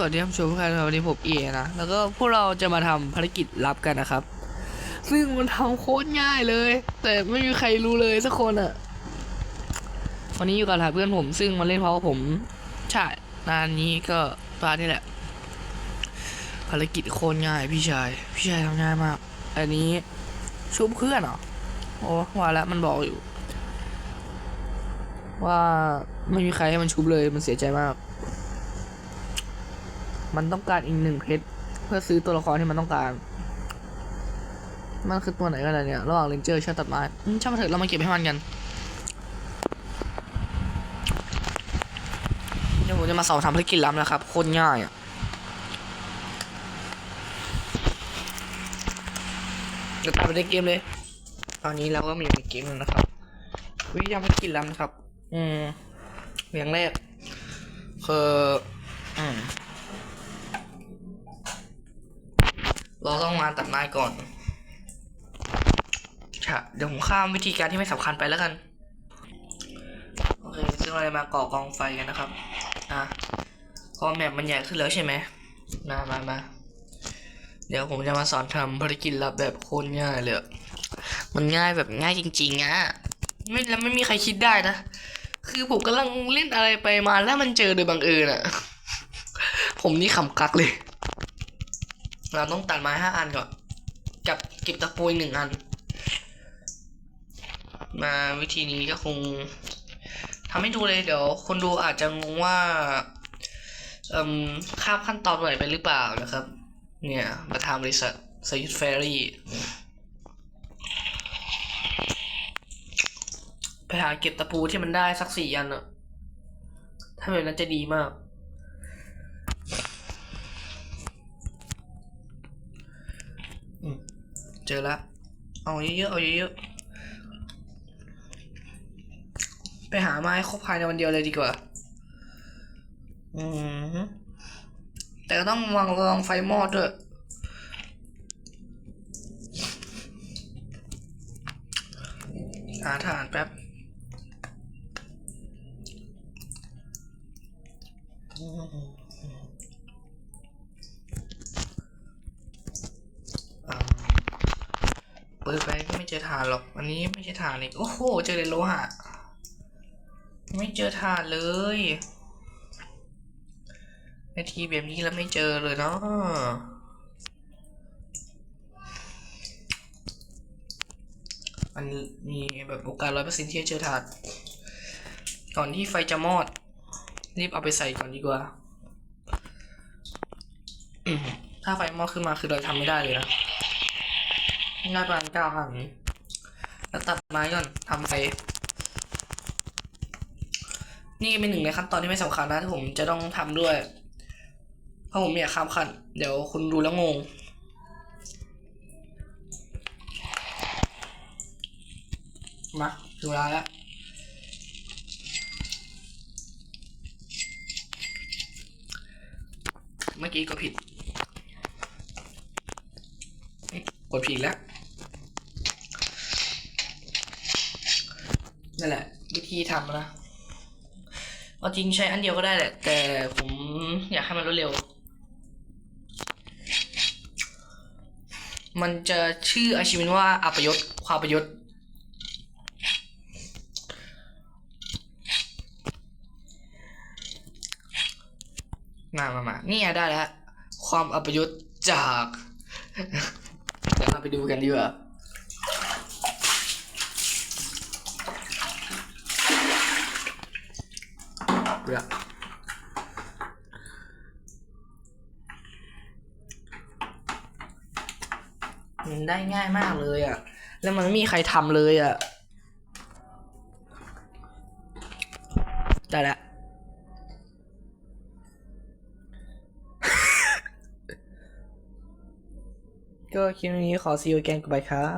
สวัสดีท่านผู้ชมทุกท่านครับวันนี้ผมเอนะ แล้วก็พวกเราจะมาทำภารกิจลับกันนะครับ ซึ่งมันทำโคตรง่ายเลย แต่ไม่มีใครรู้เลยสักคนอะวันนี้อยู่กับหลาเพื่อนผม ซึ่งมาเล่นเพราะผมใช่นานนี้ก็ปานี่แหละ ภารกิจโคตรง่ายพี่ชาย พี่ชายทำง่ายมาก อันนี้ชุบเพื่อนเหรอ โอ้ว่าแล้วมันบอกอยู่ ว่าไม่มีใครให้มันชุบเลยมันเสียใจมาก มันต้องการอีกหนึ่งเพชรเพื่อซื้อตัวละครที่มันต้องการ มันคือตัวไหนกันเนี่ย ระหว่างเรนเจอร์ช่างตัดไม้ช่างมาเถอะเรามาเก็บให้มันกัน เดี๋ยวผมจะมาสอนทำภารกิจลับนะครับ โคตรง่ายอะเดี๋ยวตามไปในเกมเลย ตอนนี้เราก็มีในเกมแล้วนะครับ วิธีทำภารกิจลับนะครับ อืมอย่างแรกคือ ต้องมาตัดไม้ก่อนช่เดี๋ยวผมข้ามวิธีการที่ไม่สำคัญไปแล้วกัน โอเคซึ่งเราจะมาก่อกองไฟกันนะครับ อะพอแมปมันใหญ่ขึ้นแล้วใช่ไหม มามามาเดี๋ยวผมจะมาสอนทำภารกิจลับแบบโคตรง่ายเลย มันง่ายแบบง่ายจริงๆอะไม่แล้วไม่มีใครคิดได้นะ คือผมกำลังเล่นอะไรไปมาแล้วมันเจอโดยบังเอิญอะผมนี่ขำกักเลย เราต้องตัดไม้ห้าอันก่อน กับเก็บตะปูอีกหนึ่งอัน มาวิธีนี้ก็คงทำให้ดูเลยเดี๋ยว คนดูอาจจะงงว่าเอ่มข้ามขั้นตอนไหนไปหรือเปล่านะครับ เนี่ยประธานบริษัทสยุทธเฟรี่ไปหาเก็บตะปูที่มันได้สักสี่อันอะถ้าแบบนั้นจะดีมาก เจอละ เอาเยอะๆ เอาเยอะๆ ไปหาไม้ครบภายในวันเดียวเลยดีกว่า อืมแต่ก็ต้องวางรองไฟมอดด้วย หาถ่านแป๊บ อ่าเปิดไปก็ไม่เจอถ่านหรอก อันนี้ไม่ใช่ถ่านอีก โอ้โห เจอเลยโลหะ ไม่เจอถ่านเลยนาทีแบบนี้แล้วไม่เจอเลยเนาะมันมีแบบโอกาสร้อยเปอร์เซ็นต์ที่จะเจอถานก่อนที่ไฟจะมอด รีบเอาไปใส่ก่อนดีกว่า ถ้าไฟมอดขึ้นมาคือเราทำไม่ได้เลยนะ ง่ายประมาณเก้าหันแล้วตัดไม้ก่อนทำไป นี่เป็นหนึ่งในขั้นตอนที่ไม่สำคัญนะที่ผมจะต้องทำด้วย เพราะผมไม่อยากข้ามขั้น เดี๋ยวคุณดูแล้วงงมาถึงเวลาแล้วเมื่อกี้ก็ผิด กดผิดแล้ว นั่นแหละ วิธีทำนะเอาจริงใช้อันเดียวก็ได้แหละ แต่ผมอยากให้มันรวดเร็ว มันจะชื่ออาชีพว่าอัปยศความประยศมามามานี่ไงได้แล้ว ความอัปยศจาก เดี๋ยวเราไปดูกันดีกว่า เบื่อมันได้ง่ายมากเลยอะแล้วมันไม่มีใครทำเลยอะได้แล้วก็คลิปนี้ขอซีโอแกนกันไปครับ